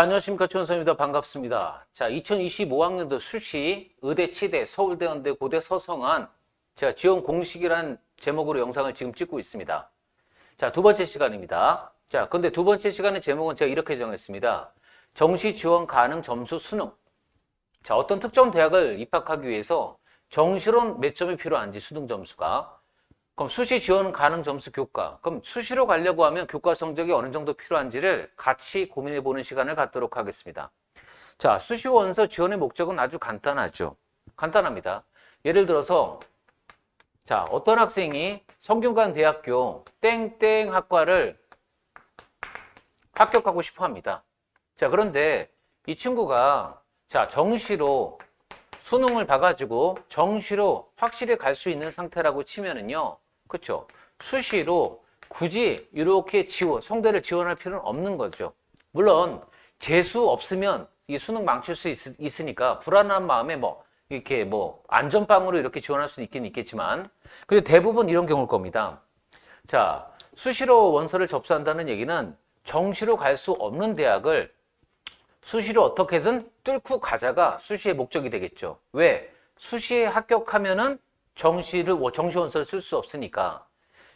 자, 안녕하십니까. 최원선입니다. 반갑습니다. 자, 2025학년도 수시, 의대, 치대, 서울대, 연대, 고대, 서성한 제가 지원 공식이란 제목으로 영상을 지금 찍고 있습니다. 자, 두 번째 시간입니다. 자, 근데 두 번째 시간의 제목은 제가 이렇게 정했습니다. 정시 지원 가능 점수 수능. 자, 어떤 특정 대학을 입학하기 위해서 정시로 몇 점이 필요한지 수능 점수가. 그럼 수시 지원 가능 점수 교과. 그럼 수시로 가려고 하면 교과 성적이 어느 정도 필요한지를 같이 고민해 보는 시간을 갖도록 하겠습니다. 자, 수시 원서 지원의 목적은 아주 간단하죠. 간단합니다. 예를 들어서 자, 어떤 학생이 성균관 대학교 땡땡 학과를 합격하고 싶어 합니다. 자, 그런데 이 친구가 자, 정시로 수능을 봐가지고 정시로 확실히 갈 수 있는 상태라고 치면은요. 그쵸? 수시로 굳이 이렇게 지원, 성대를 지원할 필요는 없는 거죠. 물론 재수 없으면 이 수능 망칠 수 있, 으니까 불안한 마음에 뭐 이렇게 뭐 안전빵으로 이렇게 지원할 수는 있긴 있겠지만 근데 대부분 이런 경우일 겁니다. 자, 수시로 원서를 접수한다는 얘기는 정시로 갈 수 없는 대학을 수시로 어떻게든 뚫고 가자가 수시의 목적이 되겠죠. 왜? 수시에 합격하면은 정시를 정시 원서를 쓸 수 없으니까.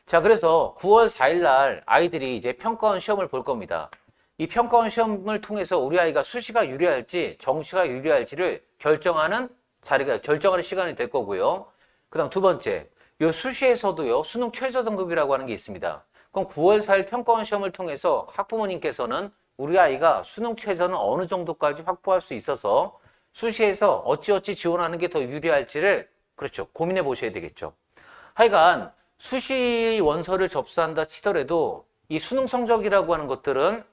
자, 그래서 9월 4일 날 아이들이 이제 평가원 시험을 볼 겁니다. 이 평가원 시험을 통해서 우리 아이가 수시가 유리할지 정시가 유리할지를 결정하는 자리가 결정하는 시간이 될 거고요. 그다음 두 번째, 요 수시에서도요 수능 최저 등급이라고 하는 게 있습니다. 그럼 9월 4일 평가원 시험을 통해서 학부모님께서는 우리 아이가 수능 최저는 어느 정도까지 확보할 수 있어서 수시에서 어찌어찌 지원하는 게 더 유리할지를 그렇죠 고민해 보셔야 되겠죠. 하여간 수시 원서를 접수한다 치더라도 이 수능 성적이라고 하는 것들은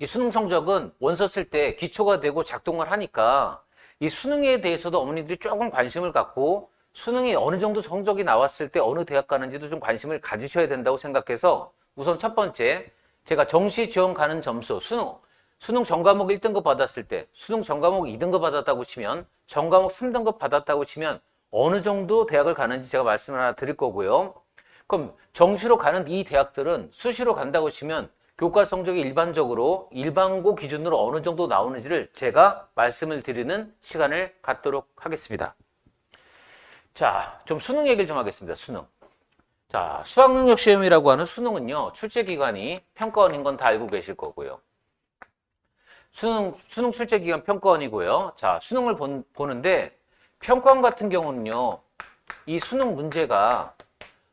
이 수능 성적은 원서 쓸 때 기초가 되고 작동을 하니까 이 수능에 대해서도 어머니들이 조금 관심을 갖고 수능이 어느 정도 성적이 나왔을 때 어느 대학 가는지도 좀 관심을 가지셔야 된다고 생각해서 우선 첫 번째 제가 정시 지원 가는 점수 수능 수능 전과목 1등급 받았을 때 수능 전과목 2등급 받았다고 치면 전과목 3등급 받았다고 치면 어느 정도 대학을 가는지 제가 말씀을 하나 드릴 거고요. 그럼 정시로 가는 이 대학들은 수시로 간다고 치면 교과 성적이 일반적으로 일반고 기준으로 어느 정도 나오는지를 제가 말씀을 드리는 시간을 갖도록 하겠습니다. 자, 좀 수능 얘기를 좀 하겠습니다. 수능. 자, 수학능력 시험이라고 하는 수능은요, 출제 기간이 평가원인 건 다 알고 계실 거고요. 수능, 수능 출제 기간 평가원이고요. 자, 수능을 본, 보는데 평가원 같은 경우는요, 이 수능 문제가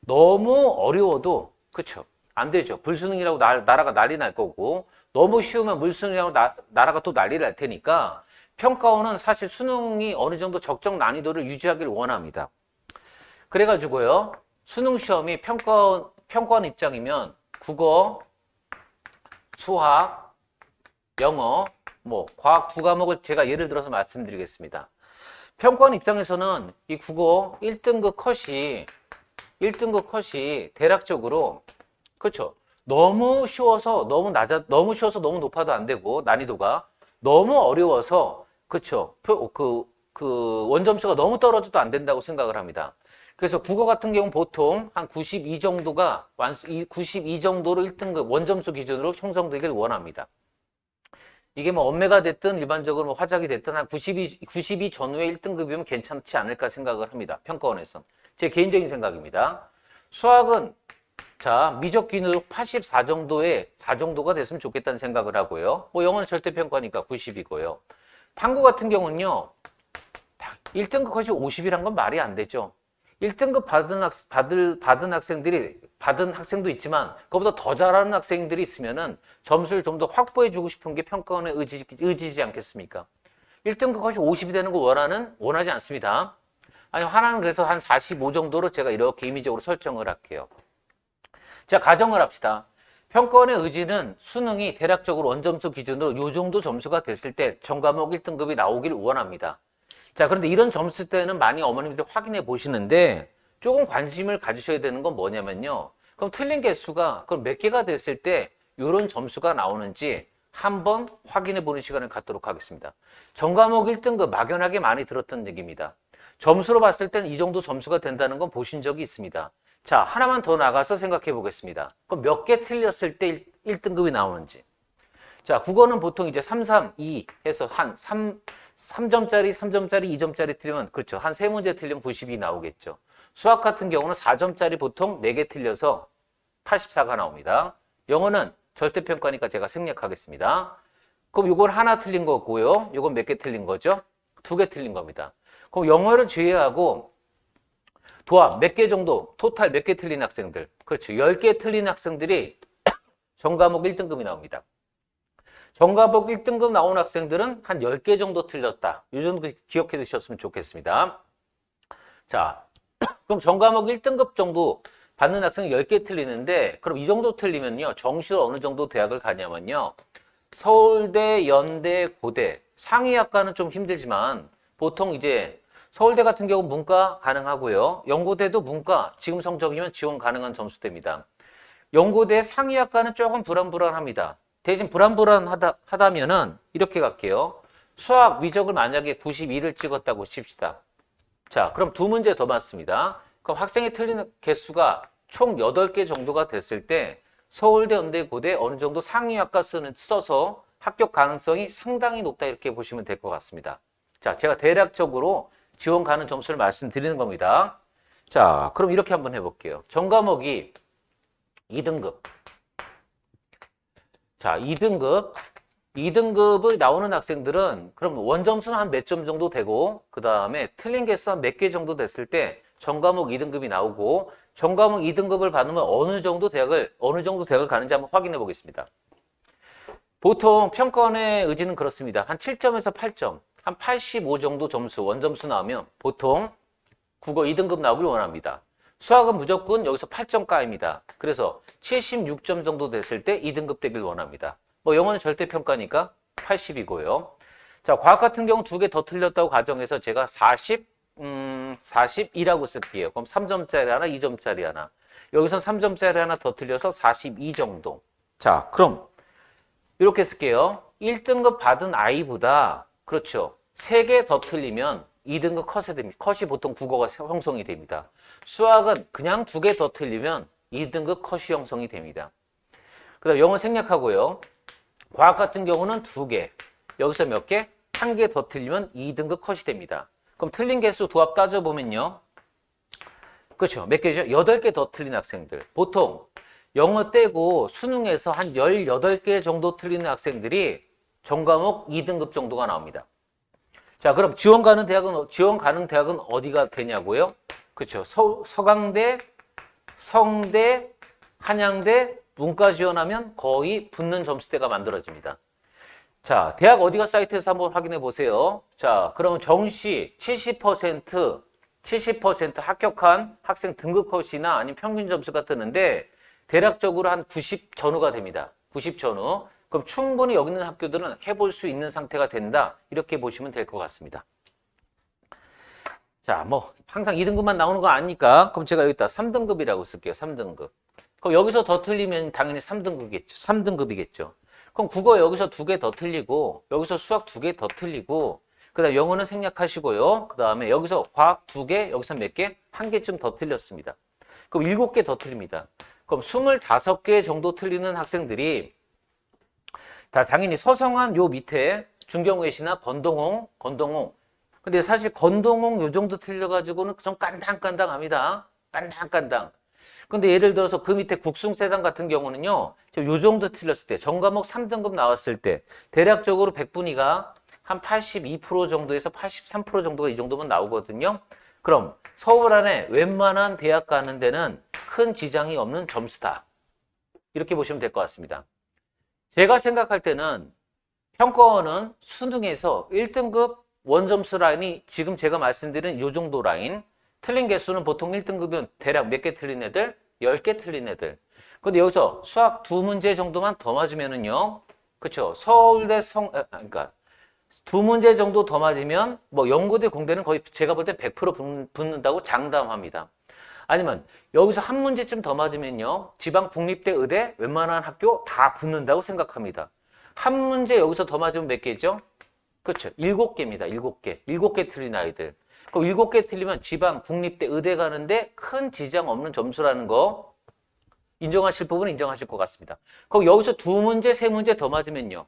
너무 어려워도, 그쵸? 안 되죠. 불수능이라고 나, 나라가 난리 날 거고, 너무 쉬우면 물수능이라고 나, 나라가 또 난리 날 테니까, 평가원은 사실 수능이 어느 정도 적정 난이도를 유지하기를 원합니다. 그래가지고요, 수능 시험이 평가원, 평가원 입장이면 국어, 수학, 영어, 뭐, 과학 두 과목을 제가 예를 들어서 말씀드리겠습니다. 평가원 입장에서는 이 국어 1등급 컷이 1등급 컷이 대략적으로 그렇죠. 너무 쉬워서 너무 낮아 너무 쉬워서 너무 높아도 안 되고 난이도가 너무 어려워서 그렇죠. 그, 그 원점수가 너무 떨어져도 안 된다고 생각을 합니다. 그래서 국어 같은 경우 보통 한 92 정도가 완수 92 정도로 1등급 원점수 기준으로 형성되길 원합니다. 이게 뭐 엄매가 됐든 일반적으로 뭐 화작이 됐든 한 92, 92 전후의 1등급이면 괜찮지 않을까 생각을 합니다. 평가원에서. 제 개인적인 생각입니다. 수학은 자, 미적 기능으로 84 정도의 4 정도가 됐으면 좋겠다는 생각을 하고요. 뭐 영어는 절대 평가니까 90이고요. 탐구 같은 경우는요. 1등급 컷이 50이란 건 말이 안 되죠. 1등급 받은, 학, 받을, 받은 학생들이, 받은 학생도 있지만, 그보다 더 잘하는 학생들이 있으면은 점수를 좀 더 확보해 주고 싶은 게 평가원의 의지, 의지지 않겠습니까? 1등급 컷이 50이 되는 거 원하는, 원하지 않습니다. 아니, 하나는 그래서 한 45 정도로 제가 이렇게 임의적으로 설정을 할게요. 자, 가정을 합시다. 평가원의 의지는 수능이 대략적으로 원점수 기준으로 요 정도 점수가 됐을 때 전과목 1등급이 나오길 원합니다. 자, 그런데 이런 점수 때는 많이 어머님들이 확인해 보시는데 조금 관심을 가지셔야 되는 건 뭐냐면요. 그럼 틀린 개수가 그럼 몇 개가 됐을 때 이런 점수가 나오는지 한번 확인해 보는 시간을 갖도록 하겠습니다. 전과목 1등급 막연하게 많이 들었던 얘기입니다. 점수로 봤을 때는 이 정도 점수가 된다는 건 보신 적이 있습니다. 자, 하나만 더 나가서 생각해 보겠습니다. 그럼 몇 개 틀렸을 때 1, 등급이 나오는지. 자, 국어는 보통 이제 3, 3, 2 해서 한 3, 3점짜리, 3점짜리, 2점짜리 틀리면, 그렇죠. 한 세 문제 틀리면 92 나오겠죠. 수학 같은 경우는 4점짜리 보통 4개 틀려서 84가 나옵니다. 영어는 절대평가니까 제가 생략하겠습니다. 그럼 이걸 하나 틀린 거고요. 이건 몇 개 틀린 거죠? 두 개 틀린 겁니다. 그럼 영어를 제외하고 도합 몇 개 정도, 토탈 몇 개 틀린 학생들. 그렇죠. 10개 틀린 학생들이 전과목 1등급이 나옵니다. 전과목 1등급 나온 학생들은 한 10개 정도 틀렸다. 이 정도 기억해 두셨으면 좋겠습니다. 자, 그럼 전과목 1등급 정도 받는 학생 10개 틀리는데 그럼 이 정도 틀리면요. 정시로 어느 정도 대학을 가냐면요. 서울대, 연대, 고대 상위 학과는 좀 힘들지만 보통 이제 서울대 같은 경우 문과 가능하고요. 연고대도 문과 지금 성적이면 지원 가능한 점수대입니다. 연고대 상위 학과는 조금 불안불안합니다. 대신 불안불안하다 하다면은 이렇게 갈게요. 수학 위적을 만약에 92를 찍었다고 칩시다. 자, 그럼 두 문제 더 맞습니다. 그럼 학생이 틀리는 개수가 총 8개 정도가 됐을 때 서울대, 연대, 고대 어느 정도 상위학과 쓰는, 써서 합격 가능성이 상당히 높다 이렇게 보시면 될 것 같습니다. 자, 제가 대략적으로 지원 가능 점수를 말씀드리는 겁니다. 자, 그럼 이렇게 한번 해볼게요. 전 과목이 2등급. 자, 2등급. 2등급이 나오는 학생들은 그럼 원점수는 한 몇 점 정도 되고 그 다음에 틀린 개수 한 몇 개 정도 됐을 때 전과목 2등급이 나오고 전과목 2등급을 받으면 어느 정도 대학을 어느 정도 대학을 가는지 한번 확인해 보겠습니다. 보통 평가원의 의지는 그렇습니다. 한 7점에서 8점, 한 85 정도 점수 원점수 나오면 보통 국어 2등급 나오길 원합니다. 수학은 무조건 여기서 8점가입니다. 그래서 76점 정도 됐을 때 2등급 되길 원합니다. 뭐 영어는 절대평가니까 80이고요. 자, 과학 같은 경우 두 개 더 틀렸다고 가정해서 제가 40, 음, 42라고 쓸게요. 그럼 3점짜리 하나, 2점짜리 하나. 여기선 3점짜리 하나 더 틀려서 42 정도. 자, 그럼 이렇게 쓸게요. 1등급 받은 아이보다 그렇죠. 3개 더 틀리면 2등급 컷이 됩니다. 컷이 보통 국어가 형성이 됩니다. 수학은 그냥 두개더 틀리면 2등급 컷이 형성이 됩니다. 그 다음 영어 생략하고요. 과학 같은 경우는 두 개. 여기서 몇 개? 한 개 더 틀리면 2등급 컷이 됩니다. 그럼 틀린 개수 도합 따져보면요. 그렇죠. 몇 개죠? 8개 더 틀린 학생들. 보통 영어 떼고 수능에서 한 18개 정도 틀리는 학생들이 전과목 2등급 정도가 나옵니다. 자, 그럼 지원 가는 대학은 지원 가능 대학은 어디가 되냐고요? 그렇죠. 서, 서강대, 성대, 한양대 문과 지원하면 거의 붙는 점수대가 만들어집니다. 자, 대학 어디가 사이트에서 한번 확인해 보세요. 자, 그러면 정시 70% 70% 합격한 학생 등급 컷이나 아니면 평균 점수가 뜨는데 대략적으로 한 90 전후가 됩니다. 90 전후. 그럼 충분히 여기 있는 학교들은 해볼 수 있는 상태가 된다. 이렇게 보시면 될 것 같습니다. 자, 뭐 항상 2등급만 나오는 거 아니까 그럼 제가 여기다 3등급이라고 쓸게요. 3등급. 그럼 여기서 더 틀리면 당연히 3등급이겠죠. 3등급이겠죠. 그럼 국어 여기서 두 개 더 틀리고 여기서 수학 두 개 더 틀리고 그다음 영어는 생략하시고요. 그다음에 여기서 과학 두 개, 여기서 몇 개? 한 개쯤 더 틀렸습니다. 그럼 일곱 개 더 틀립니다. 그럼 25개 정도 틀리는 학생들이 자, 당연히 서성한 요 밑에 중경외시나 건동홍, 건동홍. 근데 사실 건동홍 요 정도 틀려 가지고는 좀 깐당깐당합니다. 깐당깐당. 근데 예를 들어서 그 밑에 국숭세당 같은 경우는요, 요 정도 틀렸을 때, 전과목 3등급 나왔을 때, 대략적으로 백분위가 한 82% 정도에서 83% 정도가 이 정도면 나오거든요. 그럼 서울 안에 웬만한 대학 가는 데는 큰 지장이 없는 점수다. 이렇게 보시면 될 것 같습니다. 제가 생각할 때는 평가원은 수능에서 1등급 원점수 라인이 지금 제가 말씀드린 이 정도 라인 틀린 개수는 보통 1등급이면 대략 몇 개 틀린 애들? 10개 틀린 애들. 근데 여기서 수학 두 문제 정도만 더 맞으면은요. 그쵸. 서울대 성, 아, 그러니까 두 문제 정도 더 맞으면 뭐 연고대 공대는 거의 제가 볼 때 100% 붙는다고 장담합니다. 아니면 여기서 한 문제쯤 더 맞으면요. 지방 국립대 의대 웬만한 학교 다 붙는다고 생각합니다. 한 문제 여기서 더 맞으면 몇 개죠? 그렇죠. 일곱 개입니다. 일곱 개. 일곱 개 틀린 아이들. 그럼 일곱 개 틀리면 지방 국립대 의대 가는데 큰 지장 없는 점수라는 거 인정하실 부분은 인정하실 것 같습니다. 그럼 여기서 두 문제, 세 문제 더 맞으면요.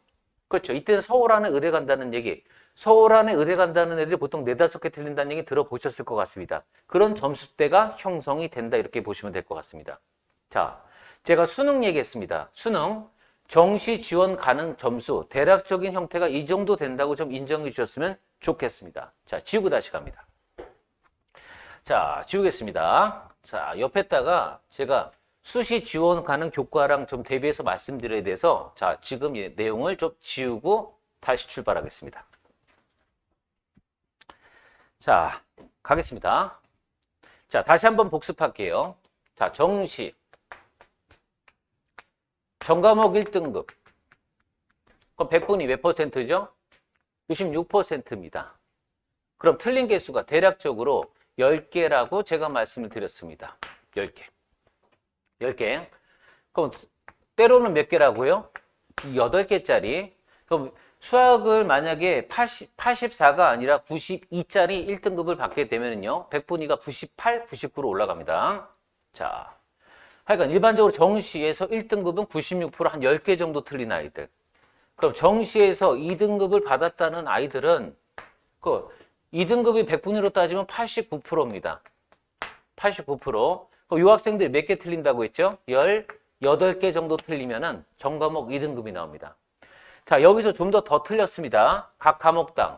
그렇죠. 이때는 서울 안에 의대 간다는 얘기. 서울 안에 의대 간다는 애들이 보통 네다섯 개 틀린다는 얘기 들어보셨을 것 같습니다. 그런 점수대가 형성이 된다 이렇게 보시면 될 것 같습니다. 자, 제가 수능 얘기했습니다. 수능 정시 지원 가능 점수 대략적인 형태가 이 정도 된다고 좀 인정해 주셨으면 좋겠습니다. 자, 지우고 다시 갑니다. 자, 지우겠습니다. 자, 옆에다가 제가 수시 지원 가능 교과랑 좀 대비해서 말씀드려야 돼서 자, 지금 이 내용을 좀 지우고 다시 출발하겠습니다. 자, 가겠습니다. 자, 다시 한번 복습할게요. 자, 정시. 정과목 1등급. 그럼 100분이 몇 퍼센트죠? 96%입니다. 그럼 틀린 개수가 대략적으로 10개라고 제가 말씀을 드렸습니다. 10개. 10개. 그럼 때로는 몇 개라고요? 8개짜리. 그럼 수학을 만약에 80, 84가 아니라 92짜리 1등급을 받게 되면요. 100분위가 98, 99로 올라갑니다. 자. 하여간 일반적으로 정시에서 1등급은 96%한 10개 정도 틀린 아이들. 그럼 정시에서 2등급을 받았다는 아이들은 그 2등급이 100분위로 따지면 89%입니다. 89%. 그럼 요 학생들이 몇 개 틀린다고 했죠? 18개 정도 틀리면은 전과목 2등급이 나옵니다. 자, 여기서 좀 더 더 틀렸습니다. 각 과목당.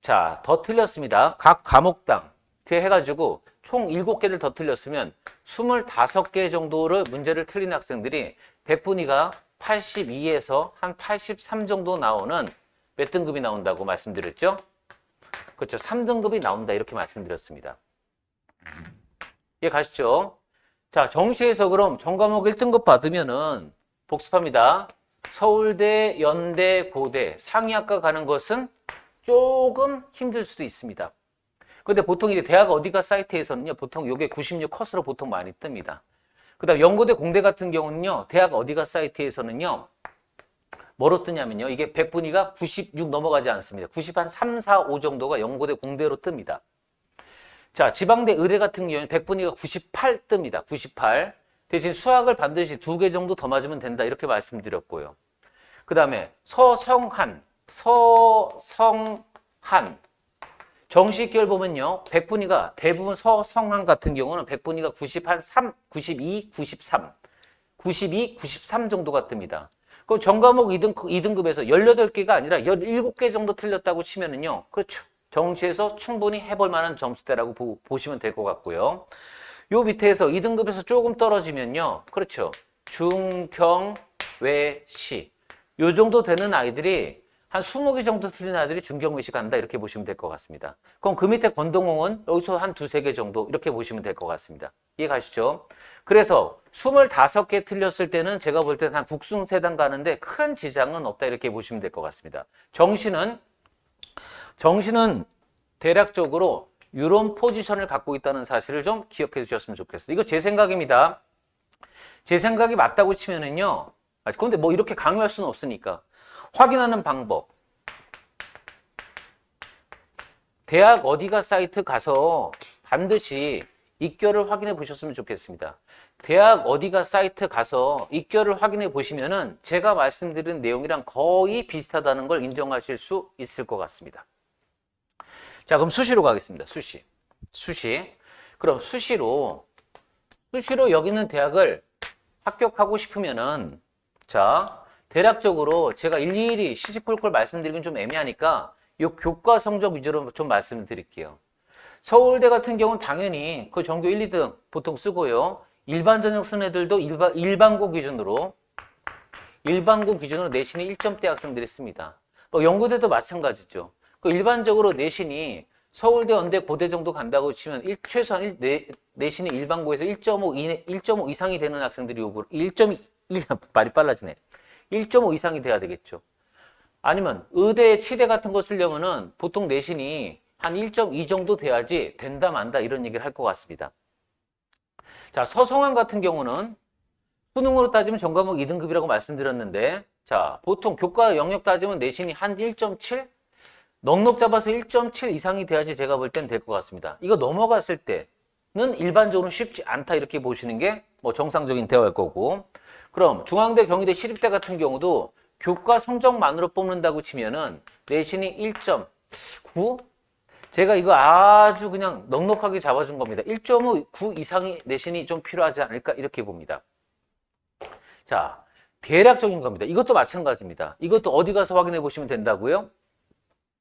자, 더 틀렸습니다. 각 과목당. 이렇게 해가지고 총 7개를 더 틀렸으면 25개 정도를 문제를 틀린 학생들이 100분위가 82에서 한 83 정도 나오는 몇 등급이 나온다고 말씀드렸죠? 그렇죠. 3등급이 나온다 이렇게 말씀드렸습니다. 예, 가시죠. 자, 정시에서 그럼 전과목 1등급 받으면은 복습합니다. 서울대, 연대, 고대, 상위학과 가는 것은 조금 힘들 수도 있습니다. 근데 보통 이제 대학 어디가 사이트에서는요, 보통 요게 96 컷으로 보통 많이 뜹니다. 그 다음 연고대 공대 같은 경우는요, 대학 어디가 사이트에서는요, 뭐로 뜨냐면요, 이게 100분위가 96 넘어가지 않습니다. 90한 3, 4, 5 정도가 연고대 공대로 뜹니다. 자, 지방대 의대 같은 경우는 100분위가 98 뜹니다. 98. 대신 수학을 반드시 두 개 정도 더 맞으면 된다. 이렇게 말씀드렸고요. 그 다음에 서성한, 서성한. 정시계열 보면요. 100분위가 대부분 서성한 같은 경우는 100분위가 90, 한 3, 92, 93. 92, 93 정도가 뜹니다. 그럼 전과목 2등, 2등급에서 18개가 아니라 17개 정도 틀렸다고 치면은요. 그렇죠. 정시에서 충분히 해볼 만한 점수대라고 보, 보시면 될 것 같고요. 요 밑에서 2등급에서 조금 떨어지면요. 그렇죠. 중, 평, 외, 시. 요 정도 되는 아이들이 한 20개 정도 틀린 아이들이 중경외시 간다 이렇게 보시면 될 것 같습니다. 그럼 그 밑에 권동홍은 여기서 한 두세 개 정도 이렇게 보시면 될 것 같습니다. 이해 가시죠? 그래서 25개 틀렸을 때는 제가 볼 때는 한 국승세단 가는데 큰 지장은 없다 이렇게 보시면 될 것 같습니다. 정시는 정시는 대략적으로 이런 포지션을 갖고 있다는 사실을 좀 기억해 주셨으면 좋겠어요. 이거 제 생각입니다. 제 생각이 맞다고 치면은요. 아, 그런데 뭐 이렇게 강요할 수는 없으니까. 확인하는 방법. 대학 어디가 사이트 가서 반드시 입결을 확인해 보셨으면 좋겠습니다. 대학 어디가 사이트 가서 입결을 확인해 보시면은 제가 말씀드린 내용이랑 거의 비슷하다는 걸 인정하실 수 있을 것 같습니다. 자, 그럼 수시로 가겠습니다. 수시. 수시. 그럼 수시로, 수시로 여기 있는 대학을 합격하고 싶으면은, 자, 대략적으로 제가 일일이 시시콜콜 말씀드리긴 좀 애매하니까 이 교과 성적 위주로 좀 말씀을 드릴게요. 서울대 같은 경우는 당연히 그 전교 1, 2등 보통 쓰고요. 일반 전형 쓴 애들도 일반, 일반고 기준으로 일반고 기준으로 내신이 1점대 학생들이 씁니다. 뭐 연고대도 마찬가지죠. 그 일반적으로 내신이 서울대, 연대, 고대 정도 간다고 치면 일, 최소한 일, 내, 내신이 일반고에서 1.5, 1.5 이상이 되는 학생들이 요구 1.1 말이 빨라지네. 1.5 이상이 돼야 되겠죠. 아니면 의대, 치대 같은 거 쓰려면은 보통 내신이 한 1.2 정도 돼야지 된다 만다 이런 얘기를 할 것 같습니다. 자, 서성한 같은 경우는 수능으로 따지면 전과목 2등급이라고 말씀드렸는데 자, 보통 교과 영역 따지면 내신이 한 1.7? 넉넉 잡아서 1.7 이상이 돼야지 제가 볼 땐 될 것 같습니다. 이거 넘어갔을 때는 일반적으로 쉽지 않다 이렇게 보시는 게 뭐 정상적인 대화일 거고 그럼 중앙대, 경희대, 시립대 같은 경우도 교과 성적만으로 뽑는다고 치면은 내신이 1.9? 제가 이거 아주 그냥 넉넉하게 잡아준 겁니다. 1.9 이상의 내신이 좀 필요하지 않을까 이렇게 봅니다. 자, 대략적인 겁니다. 이것도 마찬가지입니다. 이것도 어디 가서 확인해 보시면 된다고요?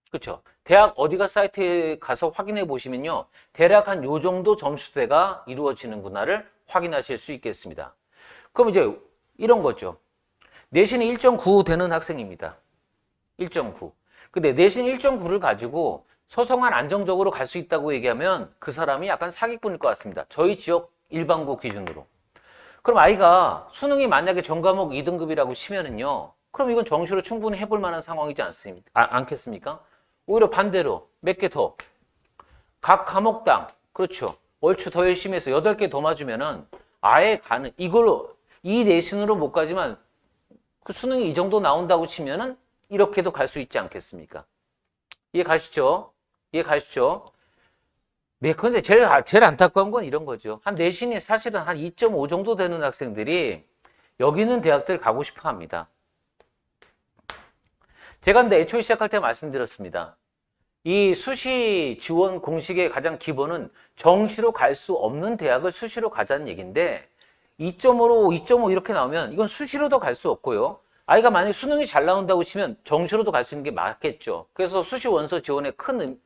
그렇죠. 대학 어디가 사이트에 가서 확인해 보시면요. 대략 한 요 정도 점수대가 이루어지는구나를 확인하실 수 있겠습니다. 그럼 이제 이런 거죠. 내신이 1.9 되는 학생입니다. 1.9. 근데 내신 1.9를 가지고 서성한 안정적으로 갈 수 있다고 얘기하면 그 사람이 약간 사기꾼일 것 같습니다. 저희 지역 일반고 기준으로. 그럼 아이가 수능이 만약에 전과목 2등급이라고 치면은요. 그럼 이건 정시로 충분히 해볼 만한 상황이지 않습니까? 아, 않겠습니까? 오히려 반대로 몇 개 더. 각 과목당, 그렇죠. 얼추 더 열심히 해서 8개 더 맞으면은 아예 가는, 이걸로, 이 내신으로 못 가지만 그 수능이 이 정도 나온다고 치면은 이렇게도 갈 수 있지 않겠습니까? 이해 가시죠? 이해 가시죠? 네, 근데 제일, 아- 제일 안타까운 건 이런 거죠. 한 내신이 사실은 한 2.5 정도 되는 학생들이 여기 있는 대학들 가고 싶어 합니다. 제가 근데 애초에 시작할 때 말씀드렸습니다. 이 수시 지원 공식의 가장 기본은 정시로 갈 수 없는 대학을 수시로 가자는 얘기인데 2.5로 2.5 이렇게 나오면 이건 수시로도 갈 수 없고요. 아이가 만약에 수능이 잘 나온다고 치면 정시로도 갈 수 있는 게 맞겠죠. 그래서 수시 원서 지원에 큰 의-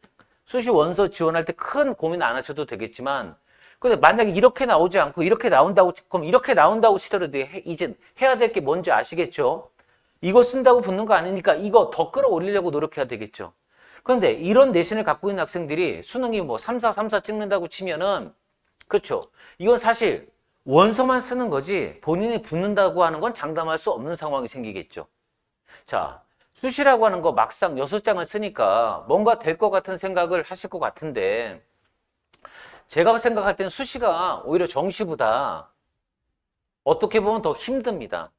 수시 원서 지원할 때 큰 고민 안 하셔도 되겠지만 근데 만약에 이렇게 나오지 않고 이렇게 나온다고 치- 그럼 이렇게 나온다고 치더라도 해- 이제 해야 될 게 뭔지 아시겠죠? 이거 쓴다고 붙는 거 아니니까 이거 더 끌어올리려고 노력해야 되겠죠. 그런데 이런 내신을 갖고 있는 학생들이 수능이 뭐 3, 4, 3, 4 찍는다고 치면은 그렇죠. 이건 사실 원서만 쓰는 거지 본인이 붙는다고 하는 건 장담할 수 없는 상황이 생기겠죠. 자, 수시라고 하는 거 막상 여섯 장을 쓰니까 뭔가 될 것 같은 생각을 하실 것 같은데 제가 생각할 때는 수시가 오히려 정시보다 어떻게 보면 더 힘듭니다.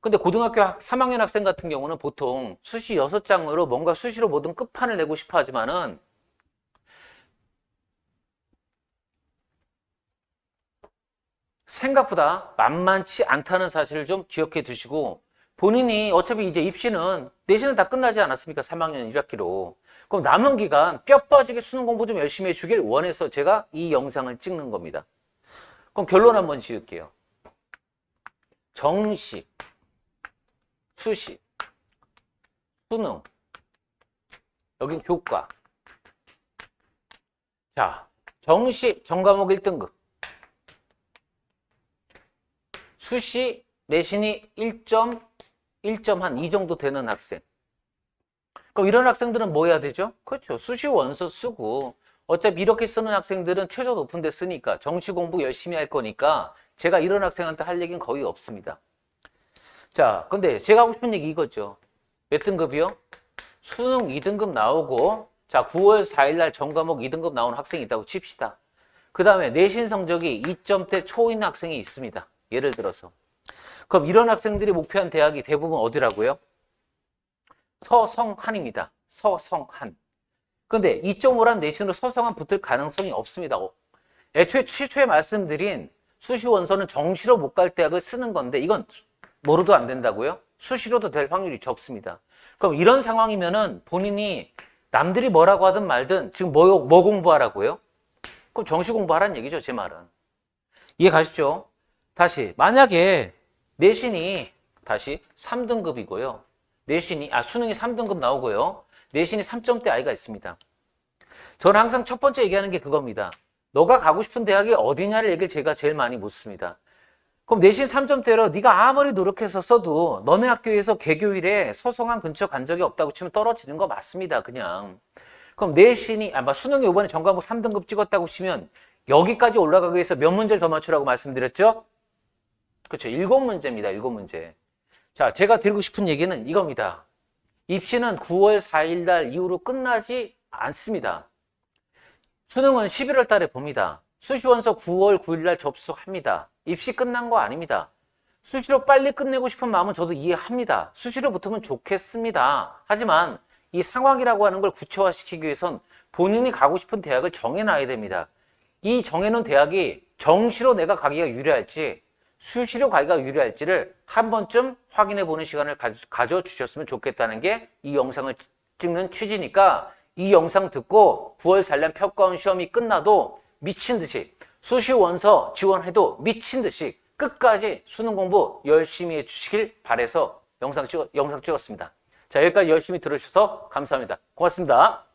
근데 고등학교 학- 3학년 학생 같은 경우는 보통 수시 6장으로 뭔가 수시로 모든 끝판을 내고 싶어 하지만은 생각보다 만만치 않다는 사실을 좀 기억해 두시고 본인이 어차피 이제 입시는 내신은 다 끝나지 않았습니까? 3학년 1학기로. 그럼 남은 기간 뼈 빠지게 수능 공부 좀 열심히 해주길 원해서 제가 이 영상을 찍는 겁니다. 그럼 결론 한번 지을게요. 정시, 수시, 수능, 여긴 교과. 자, 정시 전과목 1등급. 수시 내신이 1점, 1점 한이 정도 되는 학생. 그럼 이런 학생들은 뭐 해야 되죠? 그렇죠. 수시 원서 쓰고 어차피 이렇게 쓰는 학생들은 최저 높은 데 쓰니까 정시 공부 열심히 할 거니까 제가 이런 학생한테 할 얘기는 거의 없습니다. 자, 근데 제가 하고 싶은 얘기 이거죠. 몇 등급이요? 수능 2등급 나오고 자, 9월 4일 날 전과목 2등급 나오는 학생이 있다고 칩시다. 그 다음에 내신 성적이 2점대 초인 학생이 있습니다. 예를 들어서. 그럼 이런 학생들이 목표한 대학이 대부분 어디라고요? 서성한입니다. 서성한. 근데 2.5란 내신으로 서성한 붙을 가능성이 없습니다. 어, 애초에 최초에 말씀드린 수시 원서는 정시로 못 갈 대학을 쓰는 건데 이건 뭐로도 안 된다고요? 수시로도 될 확률이 적습니다. 그럼 이런 상황이면은 본인이 남들이 뭐라고 하든 말든 지금 뭐, 뭐 공부하라고요? 그럼 정시 공부하라는 얘기죠, 제 말은. 이해 가시죠? 다시 만약에 내신이 다시 3등급이고요. 내신이 아 수능이 3등급 나오고요. 내신이 3점대 아이가 있습니다. 저는 항상 첫 번째 얘기하는 게 그겁니다. 너가 가고 싶은 대학이 어디냐를 얘기를 제가 제일 많이 묻습니다. 그럼 내신 3점대로 네가 아무리 노력해서 써도 너네 학교에서 개교일에 서성한 근처 간 적이 없다고 치면 떨어지는 거 맞습니다. 그냥. 그럼 내신이 아마 수능이 이번에 전과목 3등급 찍었다고 치면 여기까지 올라가기 위해서 몇 문제를 더 맞추라고 말씀드렸죠? 그렇죠. 일곱 문제입니다. 일곱 문제. 자, 제가 드리고 싶은 얘기는 이겁니다. 입시는 9월 4일 날 이후로 끝나지 않습니다. 수능은 11월 달에 봅니다. 수시원서 9월 9일 날 접수합니다. 입시 끝난 거 아닙니다. 수시로 빨리 끝내고 싶은 마음은 저도 이해합니다. 수시로 붙으면 좋겠습니다. 하지만 이 상황이라고 하는 걸 구체화시키기 위해선 본인이 가고 싶은 대학을 정해놔야 됩니다. 이 정해놓은 대학이 정시로 내가 가기가 유리할지 수시로 가기가 유리할지를 한 번쯤 확인해 보는 시간을 가져 주셨으면 좋겠다는 게 이 영상을 찍는 취지니까 이 영상 듣고 9월 산란 평가원 시험이 끝나도 미친 듯이 수시 원서 지원해도 미친 듯이 끝까지 수능 공부 열심히 해주시길 바래서 영상 찍 영상 찍었습니다. 자 여기까지 열심히 들어주셔서 감사합니다. 고맙습니다.